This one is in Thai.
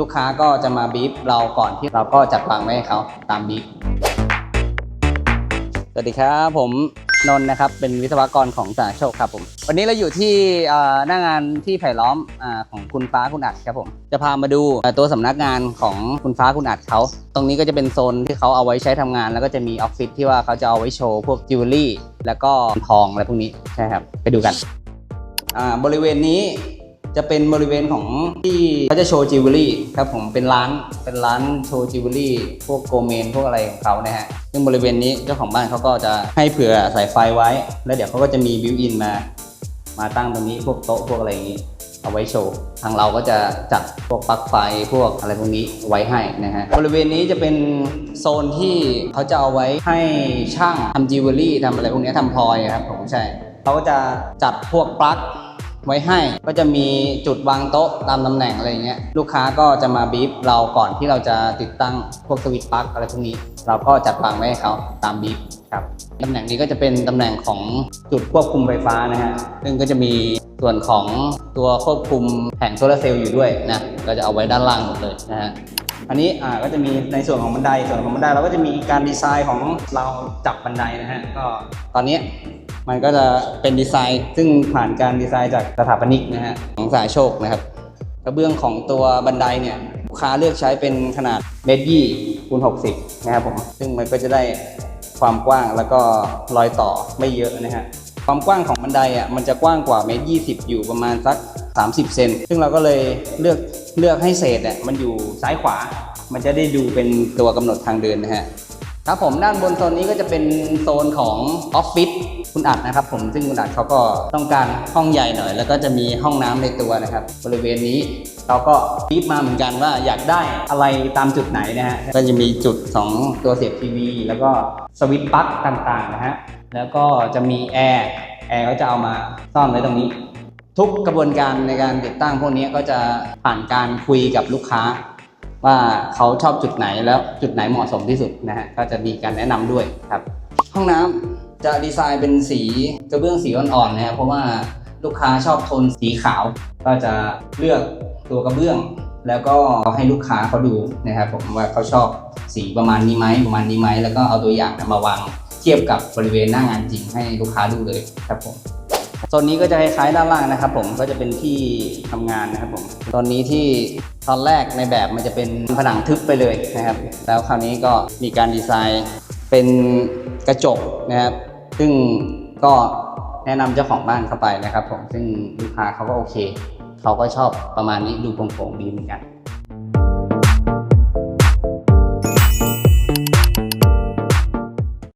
ลูกค้าก็จะมาบีฟเราก่อนที่เราก็จัดวางไว้ให้เขาตามบีฟสวัสดีครับผมนนท์นะครับเป็นวิศวกรของสาโชคครับผมวันนี้เราอยู่ที่เอ่อหน้างานที่ไผ่ล้อมอาของคุณฟ้าคุณอัดครับผมจะพามาดูเอ่อตัวสำนักงานของคุณฟ้าคุณอัดเขาตรงนี้ก็จะเป็นโซนที่เขาเอาไว้ใช้ทำงาน แล้วก็จะมีออฟฟิศที่ว่าเขาจะเอาไว้โชว์พวกจิวเวลรี่แล้วก็ทองอะไรพวกนี้ใช่ครับไปดูกัน อ่าบริเวณนี้ จะเป็นบริเวณของที่เขาจะโชว์จิวเวลรี่ครับผมเป็นร้านเป็นร้านโชว์จิวเวลรี่พวกโกเมนพวกอะไรของเขานะฮะซึ่งบริเวณนี้เจ้าของบ้านเขาก็จะให้เผื่อสายไฟไว้ แล้วเดี๋ยวเขาก็จะมีบิวอินมา มาตั้งตรงนี้พวกโต๊ะพวกอะไรอย่างนี้เอาไว้โชว์ทางเราก็จะจัดพวกปลั๊กไฟพวกอะไรพวกนี้ไว้ให้นะฮะบริเวณนี้จะเป็นโซนที่เขาจะเอาไว้ให้ช่างทำจิวเวลรี่ทำอะไรพวกนี้ทำพลอยครับผมใช่เขาก็จะจัดพวกปลั๊ก ไว้ให้ก็จะมีจุดวางโต๊ะตามตำแหน่งอะไรเงี้ยลูกค้าก็จะมาบีฟเราก่อนที่เราจะติดตั้งพวกสวิตช์ปลั๊กอะไรพวกนี้ เราก็จัดวางไว้ให้เขาตามบีฟครับตำแหน่งนี้ก็จะเป็นตำแหน่งของจุดควบคุมไฟฟ้านะฮะซึ่งก็จะมีส่วนของตัวควบคุมแผงโซลาร์เซลล์อยู่ด้วยนะก็จะเอาไว้ด้านล่างหมดเลยนะฮะอันนี้อ่าก็จะมีในส่วนของบันไดส่วนของบันไดเราก็จะมีการดีไซน์ของเราจับบันไดนะฮะก็ตอนนี้ มันก็จะเป็นดีไซน์ ซึ่งผ่านการดีไซน์จากสถาปนิกนะฮะของสายโชคนะครับกระเบื้องของตัวบันไดเนี่ยลูกค้าเลือกใช้เป็นขนาดเมตรยี่คูณหกสิบนะครับผมซึ่งมันก็จะได้ความกว้างแล้วก็รอยต่อไม่เยอะนะฮะความกว้างของบันไดอะมันจะกว้างกว่าเมตรยี่สิบอยู่ประมาณสัก 30 เซนซึ่งเราก็เลยเลือกเลือกให้เศษเนี่ยมันอยู่ซ้ายขวา มันจะได้ดูเป็นตัวกำหนดทางเดินนะฮะ ครับผมด้านบนโซนนี้ก็จะเป็นโซนของออฟฟิศคุณอัดนะครับผมซึ่งคุณอัดเขาก็ต้องการห้องใหญ่หน่อย แล้วก็จะมีห้องน้ำในตัวนะครับ บริเวณนี้เราก็ฟีดมาเหมือนกันว่าอยากได้อะไรตามจุดไหนนะฮะก็จะมีจุดของตัวเสียบทีวี แล้วก็สวิตช์ปลั๊กต่างๆนะฮะแล้วก็จะมีแอร์แอร์ก็จะเอามาซ่อนไว้ตรงนี้ ทุกกระบวนการในการติดตั้งพวกนี้ก็จะผ่านการคุยกับลูกค้า ว่าเขาชอบจุดไหนแล้วจุดไหนเหมาะสมที่สุดนะฮะก็จะมีการแนะนำด้วยครับ ห้องน้ำจะดีไซน์เป็นสีกระเบื้องสีอ่อนๆนะครับเพราะว่าลูกค้าชอบโทนสีขาว ก็จะเลือกตัวกระเบื้อง แล้วก็ให้ลูกค้าเขาดูนะครับผมว่าเขาชอบสีประมาณนี้ไหมประมาณนี้ไหมแล้วก็เอาตัวอย่างมาวางเทียบกับบริเวณหน้างานจริงให้ลูกค้าดูเลยครับผม โซนนี้ก็จะคล้ายๆด้านล่างนะครับ ผมก็จะเป็นที่ทำงานนะครับผมตอนนี้ที่ตอนแรกในแบบมันจะเป็นผนังทึบไปเลยนะครับ แล้วคราวนี้ก็มีการดีไซน์เป็นกระจกนะครับ ซึ่งก็แนะนำเจ้าของบ้านเข้าไปนะครับ ผมซึ่งลูกค้าเขาก็โอเค เขาก็ชอบประมาณนี้ดูโปร่งๆดีเหมือนกัน